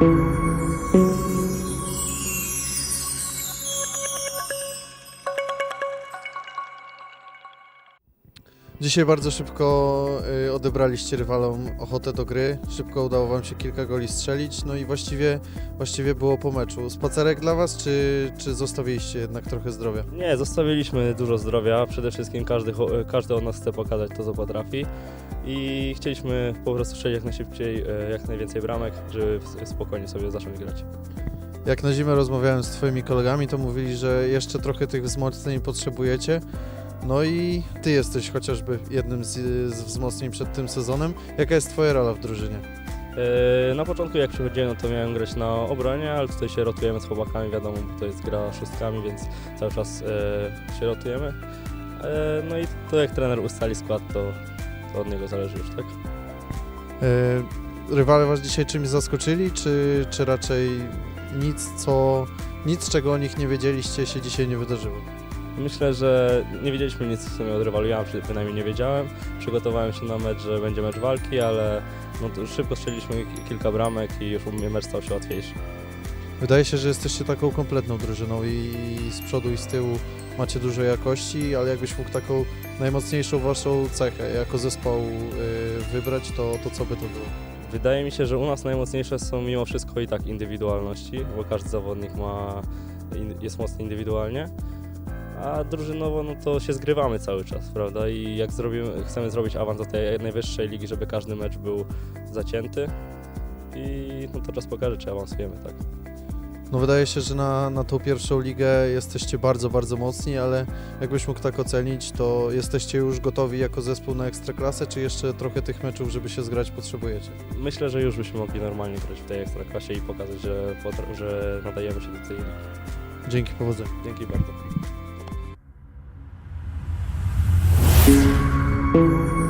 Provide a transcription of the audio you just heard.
thank you Dzisiaj bardzo szybko y, odebraliście rywalom ochotę do gry. Szybko udało wam się kilka goli strzelić, no i właściwie, właściwie było po meczu. Spacerek dla was, czy, czy zostawiliście jednak trochę zdrowia? Nie, zostawiliśmy dużo zdrowia. Przede wszystkim każdy, cho- każdy od nas chce pokazać to, co potrafi. I chcieliśmy po prostu strzelić jak najszybciej, e, jak najwięcej bramek, żeby spokojnie sobie zacząć grać. Jak na zimę rozmawiałem z twoimi kolegami, to mówili, że jeszcze trochę tych wzmocnień potrzebujecie. No i ty jesteś chociażby jednym z, z wzmocnień przed tym sezonem. Jaka jest twoja rola w drużynie? E, Na początku jak przychodziłem, no to miałem grać na obronie, ale tutaj się rotujemy z chłopakami, wiadomo, bo to jest gra szóstkami, więc cały czas e, się rotujemy. E, No i to jak trener ustali skład, to, to od niego zależy już, tak? Y, rywale was dzisiaj czymś zaskoczyli, czy, czy raczej nic, co, nic, czego o nich nie wiedzieliście, się dzisiaj nie wydarzyło? Myślę, że nie wiedzieliśmy nic w sumie od rywalu, ja przy- przynajmniej nie wiedziałem. Przygotowałem się na mecz, że będzie mecz walki, ale no szybko strzeliśmy ki- kilka bramek i już u mnie mecz stał się łatwiejszy. Wydaje się, że jesteście taką kompletną drużyną i z przodu i z tyłu macie dużo jakości, ale jakbyś mógł taką najmocniejszą waszą cechę jako zespoł y, wybrać, to, to co by to było? Wydaje mi się, że u nas najmocniejsze są mimo wszystko i tak indywidualności, bo każdy zawodnik ma, jest mocny indywidualnie. A drużynowo no to się zgrywamy cały czas, prawda? I jak zrobimy, chcemy zrobić awans do tej najwyższej ligi, żeby każdy mecz był zacięty. I no to czas pokaże, czy awansujemy, tak. No wydaje się, że na, na tą pierwszą ligę jesteście bardzo, bardzo mocni, ale jakbyś mógł tak ocenić, to jesteście już gotowi jako zespół na ekstraklasę, czy jeszcze trochę tych meczów, żeby się zgrać, potrzebujecie? Myślę, że już byśmy mogli normalnie grać w tej ekstraklasie i pokazać, że, że nadajemy się do tej ligi. Dzięki, powodzenia. Dzięki bardzo. Thank you.